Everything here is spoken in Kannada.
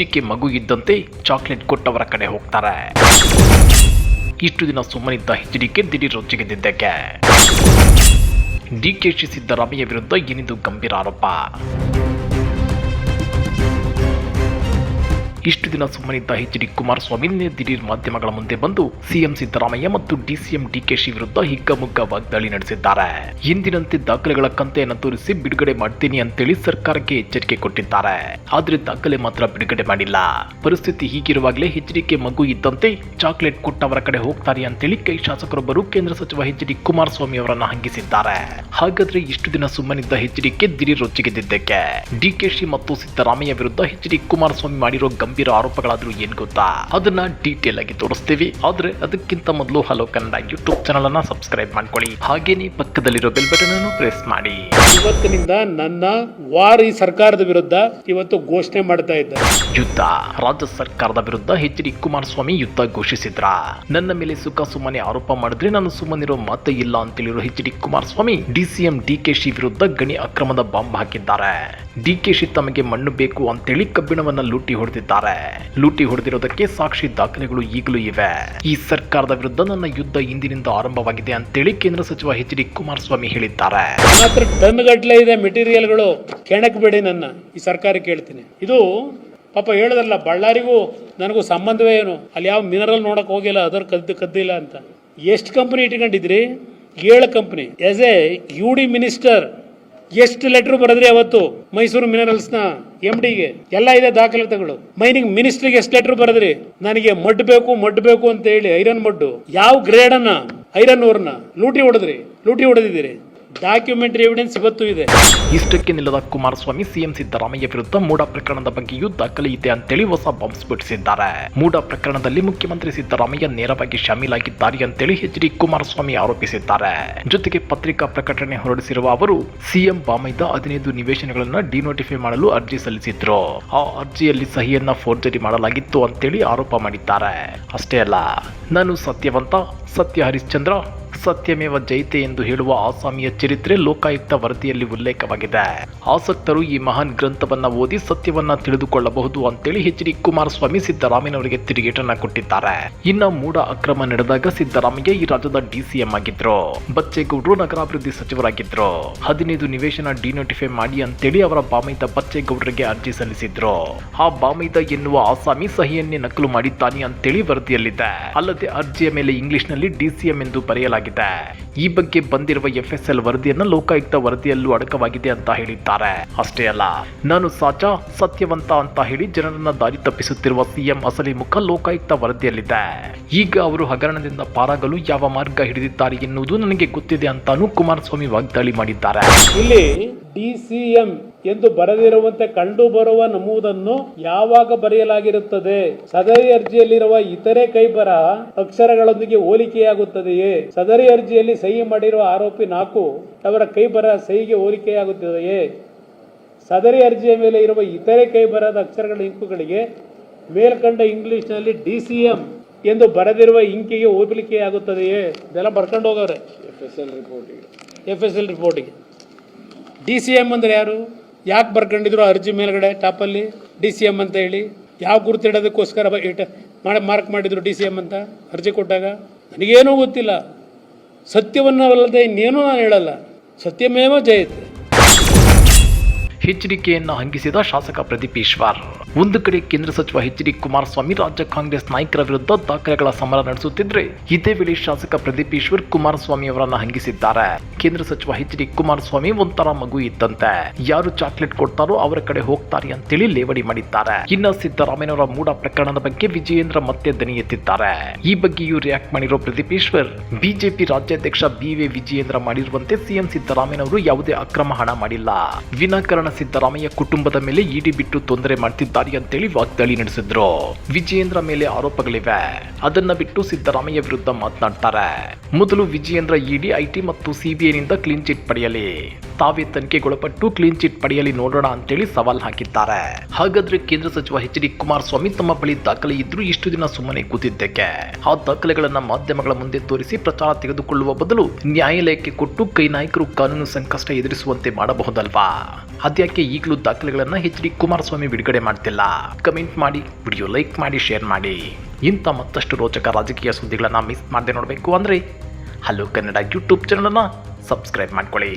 ಡಿಕೆ ಮಗು ಇದ್ದಂತೆ ಚಾಕ್ಲೇಟ್ ಕೊಟ್ಟವರ ಕಡೆ ಹೋಗ್ತಾರೆ. ಇಷ್ಟು ದಿನ ಸುಮ್ಮನಿದ್ದ ಎಚ್ ಡಿಕೆ ದಿಢೀರ್ ಕೆ ಡಿಕೆಶಿ ಸಿದ್ದರಾಮಯ್ಯ ವಿರುದ್ಧ ಏನಿದು ಗಂಭೀರ ಆರೋಪ? ಇಷ್ಟು ದಿನ ಸುಮ್ಮನಿದ್ದ ಎಚ್ ಡಿ ಕುಮಾರಸ್ವಾಮಿ ನಿನ್ನೆ ದಿಢೀರ್ ಮಾಧ್ಯಮಗಳ ಮುಂದೆ ಬಂದು ಸಿಎಂ ಸಿದ್ದರಾಮಯ್ಯ ಮತ್ತು ಡಿಸಿಎಂ ಡಿಕೆಶಿ ವಿರುದ್ಧ ಹಿಗ್ಗಮುಗ್ಗ ವಾಗ್ದಾಳಿ ನಡೆಸಿದ್ದಾರೆ. ಎಂದಿನಂತೆ ದಾಖಲೆಗಳ ಕಂತೆಯನ್ನು ತೋರಿಸಿ ಬಿಡುಗಡೆ ಮಾಡ್ತೀನಿ ಅಂತೇಳಿ ಸರ್ಕಾರಕ್ಕೆ ಎಚ್ಚರಿಕೆ ಕೊಟ್ಟಿದ್ದಾರೆ. ಆದ್ರೆ ದಾಖಲೆ ಮಾತ್ರ ಬಿಡುಗಡೆ ಮಾಡಿಲ್ಲ. ಪರಿಸ್ಥಿತಿ ಹೀಗಿರುವಾಗಲೇ ಎಚ್ ಡಿಕೆ ಮಗು ಇದ್ದಂತೆ ಚಾಕ್ಲೇಟ್ ಕೊಟ್ಟವರ ಕಡೆ ಹೋಗ್ತಾರೆ ಅಂತೇಳಿ ಕೈ ಶಾಸಕರೊಬ್ಬರು ಕೇಂದ್ರ ಸಚಿವ ಎಚ್ ಡಿ ಕುಮಾರಸ್ವಾಮಿ ಅವರನ್ನ ಹಂಗಿಸಿದ್ದಾರೆ. ಹಾಗಾದ್ರೆ ಇಷ್ಟು ದಿನ ಸುಮ್ಮನಿದ್ದ ಎಚ್ ಡಿಕೆ ದಿಢೀರ್ ರೊಚ್ಚಿಗೆದ್ದಿದ್ದಕ್ಕೆ? ಡಿಕೆಶಿ ಮತ್ತು ಸಿದ್ದರಾಮಯ್ಯ ವಿರುದ್ಧ ಎಚ್ ಡಿ ಕುಮಾರಸ್ವಾಮಿ ಮಾಡಿರೋ ಗಂಭೀರ ಆರೋಪಗಳಾದ್ರೂ ಏನ್ ಗೊತ್ತಾ? ಅದನ್ನ ಡೀಟೇಲ್ ಆಗಿ ತೋರಿಸ್ತೀವಿ. ಆದ್ರೆ ಅದಕ್ಕಿಂತ ಮೊದಲು ಹಲೋ ಕನ್ನಡ ಯೂಟ್ಯೂಬ್ ಚಾನಲ್ ಅನ್ನ ಸಬ್ಸ್ಕ್ರೈಬ್ ಮಾಡ್ಕೊಳ್ಳಿ. ಹಾಗೇನೆ ಪಕ್ಕದಲ್ಲಿರೋ ಬೆಲ್ ಬಟನ್ ಅನ್ನು ಪ್ರೆಸ್ ಮಾಡಿ. ಇವತ್ತಿನಿಂದ ನನ್ನ ವಾರಿ ಸರ್ಕಾರದ ವಿರುದ್ಧ ಇವತ್ತು ಘೋಷಣೆ ಮಾಡ್ತಾ ಇದ್ದಾರೆ ಯುದ್ಧ. ರಾಜ್ಯ ಸರ್ಕಾರದ ವಿರುದ್ಧ ಎಚ್ ಡಿ ಕುಮಾರಸ್ವಾಮಿ ಯುದ್ಧ ಘೋಷಿಸಿದ್ರ? ನನ್ನ ಮೇಲೆ ಸುಖ ಸುಮ್ಮನೆ ಆರೋಪ ಮಾಡಿದ್ರೆ ನಾನು ಸುಮ್ಮನಿರೋ ಮಾತೇ ಇಲ್ಲ ಅಂತೇಳಿರೋ H D Kumaraswamy DCM DKShi ವಿರುದ್ಧ ಗಣಿ ಅಕ್ರಮದ ಬಾಂಬ್ ಹಾಕಿದ್ದಾರೆ. ಡಿಕೆಶಿ ತಮಗೆ ಮಣ್ಣು ಬೇಕು ಅಂತೇಳಿ ಕಬ್ಬಿಣವನ್ನ ಲೂಟಿ ಹೊಡೆದಿದ್ದಾರೆ. ಲೂಟಿ ಹೊಡೆದಿರೋದಕ್ಕೆ ಸಾಕ್ಷಿ ದಾಖಲೆಗಳು ಈಗಲೂ ಇವೆ. ಈ ಸರ್ಕಾರದ ವಿರುದ್ಧ ನನ್ನ ಯುದ್ಧ ಇಂದಿನಿಂದ ಆರಂಭವಾಗಿದೆ ಅಂತೇಳಿ ಕೇಂದ್ರ ಸಚಿವ ಎಚ್ ಡಿ ಕುಮಾರಸ್ವಾಮಿ ಹೇಳಿದ್ದಾರೆ. ಮಾತ್ರ ಟನ್ ಗಟ್ಟಲೆ ಇದೆ ಮೆಟೀರಿಯಲ್ಗಳು. ಕೆಣಕ್ಬೇಡಿ ನನ್ನ. ಈ ಸರ್ಕಾರ ಕೇಳ್ತೀನಿ. ಇದು ಪಾಪ ಹೇಳದಲ್ಲ, ಬಳ್ಳಾರಿಗೂ ನನಗೂ ಸಂಬಂಧವೇ ಏನು? ಅಲ್ಲಿ ಯಾವ ಮಿನರಲ್ ನೋಡಕ್ ಹೋಗಿಲ್ಲ, ಅದರ ಕದ್ದು ಕದ್ದಿಲ್ಲ ಅಂತ. ಎಷ್ಟು ಕಂಪನಿ ಇಟ್ಕೊಂಡಿದ್ರಿ ಏಳು company S A U D minister ಎಷ್ಟು ಲೆಟರ್ ಬರೆದ್ರಿ ಅವತ್ತು? ಮೈಸೂರು ಮಿನರಲ್ಸ್ನ ಎಂ ಡಿಗೆ ಎಲ್ಲ ಇದೆ ದಾಖಲಾತಿಗಳು. ಮೈನಿಂಗ್ ಮಿನಿಸ್ಟ್ರಿಗೆ ಎಷ್ಟು ಲೆಟರ್ ಬರೆದ್ರಿ? ನನಗೆ ಮಡ್ ಬೇಕು ಮಡ್ ಬೇಕು ಅಂತ ಹೇಳಿ ಐರನ್ ಮಡ್ಡು. ಯಾವ ಗ್ರೇಡ್ ಅನ್ನ? ಐರನ್ ಓರ್ನ ಲೂಟಿ ಹೊಡೆದ್ರಿ. ಲೂಟಿ ಹೊಡೆದಿದ್ದೀರಿ. ಡಾಕ್ಯುಮೆಂಟರಿ ಎವಿಡೆನ್ಸ್ ಇವತ್ತು ಇದೆ. ಇಷ್ಟಕ್ಕೆ ನಿಲ್ಲದ ಕುಮಾರಸ್ವಾಮಿ ಸಿಎಂ ಸಿದ್ದರಾಮಯ್ಯ ವಿರುದ್ಧ ಮೂಡ ಪ್ರಕರಣದ ಬಗ್ಗೆಯೂ ದಾಖಲೆ ಇದೆ ಅಂತೇಳಿ ಹೊಸ ಬಾಂಬ್ ಸ್ಫೋಟಿಸಿದ್ದಾರೆ. ಮೂಡ ಪ್ರಕರಣದಲ್ಲಿ ಮುಖ್ಯಮಂತ್ರಿ ಸಿದ್ದರಾಮಯ್ಯ ನೇರವಾಗಿ ಶಾಮೀಲಾಗಿದ್ದಾರೆ ಅಂತೇಳಿ ಎಚ್ ಡಿ ಕುಮಾರಸ್ವಾಮಿ ಆರೋಪಿಸಿದ್ದಾರೆ. ಜೊತೆಗೆ ಪತ್ರಿಕಾ ಪ್ರಕಟಣೆ ಹೊರಡಿಸಿರುವ ಅವರು, ಸಿಎಂ ಬಾಮೈದ ಹದಿನೈದು ನಿವೇಶನಗಳನ್ನು ಡಿನೋಟಿಫೈ ಮಾಡಲು ಅರ್ಜಿ ಸಲ್ಲಿಸಿದ್ರು. ಆ ಅರ್ಜಿಯಲ್ಲಿ ಸಹಿಯನ್ನ ಫೋರ್ಜರಿ ಮಾಡಲಾಗಿತ್ತು ಅಂತೇಳಿ ಆರೋಪ ಮಾಡಿದ್ದಾರೆ. ಅಷ್ಟೇ ಅಲ್ಲ, ನಾನು ಸತ್ಯವಂತ, ಸತ್ಯ ಹರಿಶ್ಚಂದ್ರ ಸತ್ಯಮೇವ ಜೈತೆ ಎಂದು ಹೇಳುವ ಆಸಾಮಿಯ ಚರಿತ್ರೆ ಲೋಕಾಯುಕ್ತ ವರದಿಯಲ್ಲಿ ಉಲ್ಲೇಖವಾಗಿದೆ. ಆಸಕ್ತರು ಈ ಮಹಾನ್ ಗ್ರಂಥವನ್ನ ಓದಿ ಸತ್ಯವನ್ನ ತಿಳಿದುಕೊಳ್ಳಬಹುದು ಅಂತೇಳಿ ಎಚ್ ಡಿ ಕುಮಾರಸ್ವಾಮಿ ಸಿದ್ದರಾಮಯ್ಯನವರಿಗೆ ತಿರುಗೇಟನ್ನ ಕೊಟ್ಟಿದ್ದಾರೆ. ಇನ್ನ ಮೂಡ ಅಕ್ರಮ ನಡೆದಾಗ ಸಿದ್ದರಾಮಯ್ಯ ಈ ರಾಜ್ಯದ ಡಿಸಿಎಂ ಆಗಿದ್ರು. ಬಚ್ಚೇಗೌಡರು ನಗರಾಭಿವೃದ್ಧಿ ಸಚಿವರಾಗಿದ್ರು. ಹದಿನೈದು ನಿವೇಶನ ಡಿನೋಟಿಫೈ ಮಾಡಿ ಅಂತೇಳಿ ಅವರ ಬಾಮೈದ ಬಚ್ಚೇಗೌಡರಿಗೆ ಅರ್ಜಿ ಸಲ್ಲಿಸಿದ್ರು. ಆ ಬಾಮೈದ ಎನ್ನುವ ಆಸಾಮಿ ಸಹಿಯನ್ನೇ ನಕಲು ಮಾಡಿದ್ದಾನೆ ಅಂತೇಳಿ ವರದಿಯಲ್ಲಿದೆ. ಅಲ್ಲದೆ ಅರ್ಜಿಯ ಮೇಲೆ ಇಂಗ್ಲಿಷ್ನಲ್ಲಿ ಡಿಸಿಎಂ ಎಂದು ಬರೆಯಲಾಗಿದೆ. ಈ ಬಗ್ಗೆ ಬಂದಿರುವ ಎಫ್ಎಸ್ಎಲ್ ವರದಿಯನ್ನು ಲೋಕಾಯುಕ್ತ ವರದಿಯಲ್ಲೂ ಅಡಕವಾಗಿದೆ ಅಂತ ಹೇಳಿದ್ದಾರೆ. ಅಷ್ಟೇ ಅಲ್ಲ, ನಾನು ಸಾಚಾ, ಸತ್ಯವಂತ ಅಂತ ಹೇಳಿ ಜನರನ್ನ ದಾರಿ ತಪ್ಪಿಸುತ್ತಿರುವ ಸಿಎಂ ಅಸಲಿ ಮುಖ ಲೋಕಾಯುಕ್ತ ವರದಿಯಲ್ಲಿದೆ. ಈಗ ಅವರು ಹಗರಣದಿಂದ ಪಾರಾಗಲು ಯಾವ ಮಾರ್ಗ ಹಿಡಿದಿದ್ದಾರೆ ಎನ್ನುವುದು ನನಗೆ ಗೊತ್ತಿದೆ ಅಂತಾನು ಕುಮಾರಸ್ವಾಮಿ ವಾಗ್ದಾಳಿ ಮಾಡಿದ್ದಾರೆ. ಇಲ್ಲಿ ಡಿ ಸಿ ಎಂ ಎಂದು ಬರೆದಿರುವಂತೆ ಕಂಡು ಬರುವ ನಮೂದನ್ನು ಯಾವಾಗ ಬರೆಯಲಾಗಿರುತ್ತದೆ? ಸದರಿ ಅರ್ಜಿಯಲ್ಲಿರುವ ಇತರೆ ಕೈಬರ ಅಕ್ಷರಗಳೊಂದಿಗೆ ಹೋಲಿಕೆಯಾಗುತ್ತದೆಯೇ? ಸದರಿ ಅರ್ಜಿಯಲ್ಲಿ ಸಹಿ ಮಾಡಿರುವ ಆರೋಪಿ ನಾಲ್ಕು ಅವರ ಕೈಬರ ಸಹಿಗೆ ಹೋಲಿಕೆಯಾಗುತ್ತದೆಯೇ? ಸದರಿ ಅರ್ಜಿಯ ಮೇಲೆ ಇರುವ ಇತರೆ ಕೈಬರದ ಅಕ್ಷರಗಳ ಇಂಕುಗಳಿಗೆ ಮೇಲ್ಕಂಡ ಇಂಗ್ಲಿಷ್ನಲ್ಲಿ ಡಿ ಸಿ ಎಂ ಎಂದು ಬರೆದಿರುವ ಇಂಕಿಗೆ ಹೋಲಿಕೆಯಾಗುತ್ತದೆಯೇ? ಇದೆಲ್ಲ ಬರ್ಕೊಂಡು ಹೋಗವ್ರೆ ಎಫ್ ಎಸ್ ಎಲ್ ರಿಪೋರ್ಟಿಗೆ ಎಫ್ ಎಸ್ ಎಲ್ ರಿಪೋರ್ಟಿಗೆ ಡಿ ಸಿ ಎಂ ಅಂದ್ರೆ ಯಾರು? ಯಾಕೆ ಬರ್ಕೊಂಡಿದ್ರು ಅರ್ಜಿ ಮೇಲ್ಗಡೆ ಟಾಪಲ್ಲಿ ಡಿ ಸಿ ಎಂ ಅಂತ ಹೇಳಿ. ಯಾವ ಗುರುತಿಡೋದಕ್ಕೋಸ್ಕರ ಬ- ಇಟ್ಟ ಮಾಡಿ ಮಾರ್ಕ್ ಮಾಡಿದ್ರು ಡಿ ಸಿ ಎಂ ಅಂತ? ಅರ್ಜಿ ಕೊಟ್ಟಾಗ? ನನಗೇನೂ ಗೊತ್ತಿಲ್ಲ. ಸತ್ಯವನ್ನಲ್ಲದೆ ಇನ್ನೇನೂ ನಾನು ಹೇಳಲ್ಲ. ಸತ್ಯಮೇವ ಜಯತೆ. ಎಚ್ಡಿಕೆಯನ್ನ ಹಂಗಿಸಿದ ಶಾಸಕ ಪ್ರದೀಪ್ ಈಶ್ವರ್. ಒಂದು ಕಡೆ ಕೇಂದ್ರ ಸಚಿವ ಎಚ್ ಡಿ ಕುಮಾರಸ್ವಾಮಿ ರಾಜ್ಯ ಕಾಂಗ್ರೆಸ್ ನಾಯಕರ ವಿರುದ್ಧ ದಾಖಲೆಗಳ ಸಮರ ನಡೆಸುತ್ತಿದ್ರೆ ಇದೇ ವೇಳೆ ಶಾಸಕ ಪ್ರದೀಪ್ ಈಶ್ವರ್ ಕುಮಾರಸ್ವಾಮಿ ಅವರನ್ನ ಹಂಗಿಸಿದ್ದಾರೆ. ಕೇಂದ್ರ ಸಚಿವ ಎಚ್ ಡಿ ಕುಮಾರಸ್ವಾಮಿ ಒಂಥರ ಮಗು ಇದ್ದಂತೆ. ಯಾರು ಚಾಕ್ಲೇಟ್ ಕೊಡ್ತಾರೋ ಅವರ ಕಡೆ ಹೋಗ್ತಾರೆ ಅಂತೇಳಿ ಲೇವಡಿ ಮಾಡಿದ್ದಾರೆ. ಇನ್ನ ಸಿದ್ದರಾಮಯ್ಯನವರ ಮೂಡ ಪ್ರಕರಣದ ಬಗ್ಗೆ ವಿಜಯೇಂದ್ರ ಮತ್ತೆ ದನಿ ಎತ್ತಿದ್ದಾರೆ. ಈ ಬಗ್ಗೆಯೂ ರಿಯಾಕ್ಟ್ ಮಾಡಿರೋ ಪ್ರದೀಪ್ ಈಶ್ವರ್, ಬಿಜೆಪಿ ರಾಜ್ಯಾಧ್ಯಕ್ಷ ಬಿ ವಿ ವಿಜಯೇಂದ್ರ ಮಾಡಿರುವಂತೆ ಸಿಎಂ ಸಿದ್ದರಾಮಯ್ಯನವರು ಯಾವುದೇ ಅಕ್ರಮ ಹಣ ಮಾಡಿಲ್ಲ. ವಿನಾಕಾರಣ ಸಿದ್ದರಾಮಯ್ಯ ಕುಟುಂಬದ ಮೇಲೆ ಇಡಿ ಬಿಟ್ಟು ತೊಂದರೆ ಮಾಡ್ತಿದ್ದಾರೆ ಅಂತೇಳಿ ವಾಗ್ದಾಳಿ ನಡೆಸಿದ್ರು. ವಿಜಯೇಂದ್ರ ಮೇಲೆ ಆರೋಪಗಳಿವೆ. ಅದನ್ನ ಬಿಟ್ಟು ಸಿದ್ದರಾಮಯ್ಯ ವಿರುದ್ಧ ಮಾತನಾಡ್ತಾರೆ. ಮೊದಲು ವಿಜಯೇಂದ್ರ ಇಡಿ, ಐಟಿ ಮತ್ತು ಸಿಬಿಐನಿಂದ ಕ್ಲೀನ್ ಚಿಟ್ ಪಡೆಯಲಿ. ತಾವೇ ತನಿಖೆಗೊಳಪಟ್ಟು ಕ್ಲೀನ್ ಚಿಟ್ ಪಡೆಯಲಿ ನೋಡೋಣ ಅಂತೇಳಿ ಸವಾಲ್ ಹಾಕಿದ್ದಾರೆ. ಹಾಗಾದ್ರೆ ಕೇಂದ್ರ ಸಚಿವ ಎಚ್ ಡಿ ಕುಮಾರಸ್ವಾಮಿ ತಮ್ಮ ಬಳಿ ದಾಖಲೆ ಇದ್ರೂ ಇಷ್ಟು ದಿನ ಸುಮ್ಮನೆ ಕೂತಿದ್ದಕ್ಕೆ? ಆ ದಾಖಲೆಗಳನ್ನ ಮಾಧ್ಯಮಗಳ ಮುಂದೆ ತೋರಿಸಿ ಪ್ರಚಾರ ತೆಗೆದುಕೊಳ್ಳುವ ಬದಲು ನ್ಯಾಯಾಲಯಕ್ಕೆ ಕೊಟ್ಟು ಕೈ ನಾಯಕರು ಕಾನೂನು ಸಂಕಷ್ಟ ಎದುರಿಸುವಂತೆ ಮಾಡಬಹುದಲ್ವಾ? ಅದ್ಯಾಕೆ ಈಗಲೂ ದಾಖಲೆಗಳನ್ನು ಎಚ್ ಡಿ ಕುಮಾರಸ್ವಾಮಿ ಬಿಡುಗಡೆ ಮಾಡ್ತಿಲ್ಲ? ಕಮೆಂಟ್ ಮಾಡಿ, ವಿಡಿಯೋ ಲೈಕ್ ಮಾಡಿ, ಶೇರ್ ಮಾಡಿ. ಇಂಥ ಮತ್ತಷ್ಟು ರೋಚಕ ರಾಜಕೀಯ ಸುದ್ದಿಗಳನ್ನು ಮಿಸ್ ಮಾಡದೆ ನೋಡಬೇಕು ಅಂದರೆ ಹಲೋ ಕನ್ನಡ ಯೂಟ್ಯೂಬ್ ಚಾನಲನ್ನು ಸಬ್ಸ್ಕ್ರೈಬ್ ಮಾಡ್ಕೊಳ್ಳಿ.